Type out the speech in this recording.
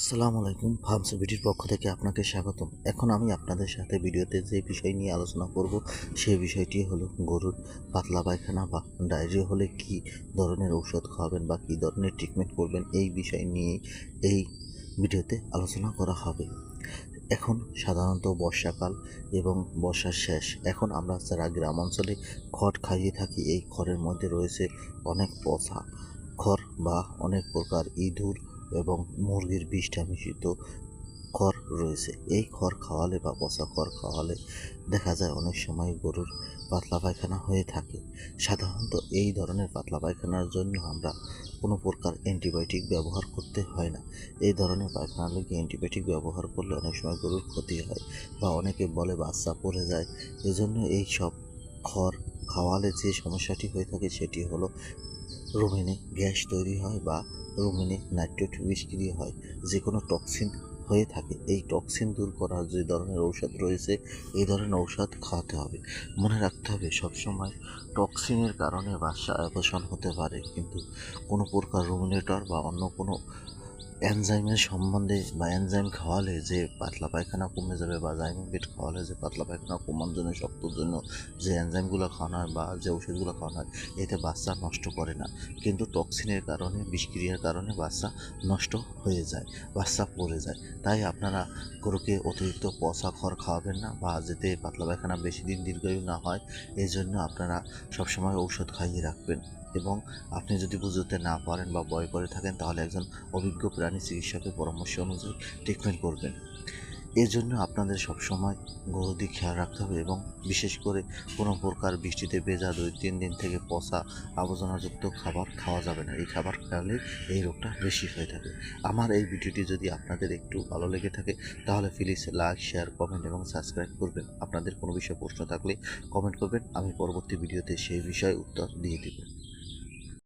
আসসালামু আলাইকুম, ফার্মস ভিডিওর পক্ষ থেকে আপনাকে স্বাগতম। এখন আমি আপনাদের সাথে ভিডিওতে যে বিষয় নিয়ে আলোচনা করব সেই বিষয়টি হলো গরুর পাতলা পায়খানা বা ডায়রিয়া হলে কি ধরনের ঔষধ খাওয়াবেন বা কী ধরনের ট্রিটমেন্ট করবেন, এই বিষয় নিয়ে এই ভিডিওতে আলোচনা করা হবে। এখন সাধারণত বর্ষাকাল এবং বর্ষার শেষ। এখন আমরা যারা গ্রাম অঞ্চলে খড় খাইয়ে থাকি, এই খড়ের মধ্যে রয়েছে অনেক পচা খড় বা অনেক প্রকার ইঁদুর এবং মুরগির বিষটা মিশ্রিত খড় রয়েছে। এই খড় খাওয়ালে বা পচা খড় খাওয়ালে দেখা যায় অনেক সময় গরুর পাতলা পায়খানা হয়ে থাকে। সাধারণত এই ধরনের পাতলা পায়খানার জন্য আমরা কোনো প্রকার অ্যান্টিবায়োটিক ব্যবহার করতে হয় না। এই ধরনের পায়খানা লেগে অ্যান্টিবায়োটিক ব্যবহার করলে অনেক সময় গরুর ক্ষতি হয় বা অনেকে বলে বাচ্চা পড়ে যায়। এজন্য এই সব খড় খাওয়ালে যে সমস্যাটি হয়ে থাকে সেটি হলো রুমিনে গ্যাস তৈরি হয় বা রোমেনে নাইট্রেট বিষক্রিয়া হয় যে কোনো টক্সিন হয়ে থাকে। এই টক্সিন দূর করার যে ধরনের ঔষধ রয়েছে, এই ধরনের ঔষধ খাওয়াতে হবে। মনে রাখতে হবে, সবসময় টক্সিনের কারণে বাসা অবসান হতে পারে, কিন্তু কোনো প্রকার রুমিনেটর বা অন্য কোনো এনজাইমের সম্বন্ধে বা এনজাইম খাওয়ালে যে পাতলা পায়খানা কমে যাবে বা জাইমোবেট খাওয়ালে যে পাতলা পায়খানা কমানোর জন্য, শক্তর জন্য যে এনজাইমগুলো খাওয়ানো হয় বা যে ওষুধগুলো খাওয়ানো হয়, এতে বাচ্চা নষ্ট করে না। কিন্তু টক্সিনের কারণে, বিষক্রিয়ার কারণে বাচ্চা নষ্ট হয়ে যায়, বাচ্চা পড়ে যায়। তাই আপনারা গরুকে অতিরিক্ত পচা খড় খাওয়াবেন না বা যাতে পাতলা পায়খানা বেশি দিন দীর্ঘায়ু না হয় এই জন্য আপনারা সবসময় ঔষধ খাইয়ে রাখবেন। এবং আপনি যদি বুঝতে না পারেন বা ভয় করে থাকেন, তাহলে একজন অভিজ্ঞ প্রাণী চিকিৎসকের পরামর্শ অনুযায়ী ট্রিটমেন্ট করবেন। এর জন্য আপনাদের সবসময় গরু দিক খেয়াল রাখতে হবে এবং বিশেষ করে কোনো প্রকার বৃষ্টিতে ভেজা দুই তিন দিন থেকে পচা আবর্জনাযুক্ত খাবার খাওয়া যাবে না। এই খাবার খাওয়ালে এই রোগটা বেশি হয়ে থাকে। আমার এই ভিডিওটি যদি আপনাদের একটু ভালো লেগে থাকে, তাহলে প্লিজ লাইক শেয়ার কমেন্ট এবং সাবস্ক্রাইব করবেন। আপনাদের কোনো বিষয়ে প্রশ্ন থাকলে কমেন্ট করবেন। আমি পরবর্তী ভিডিওতে সেই বিষয়ে উত্তর দিয়ে দেব।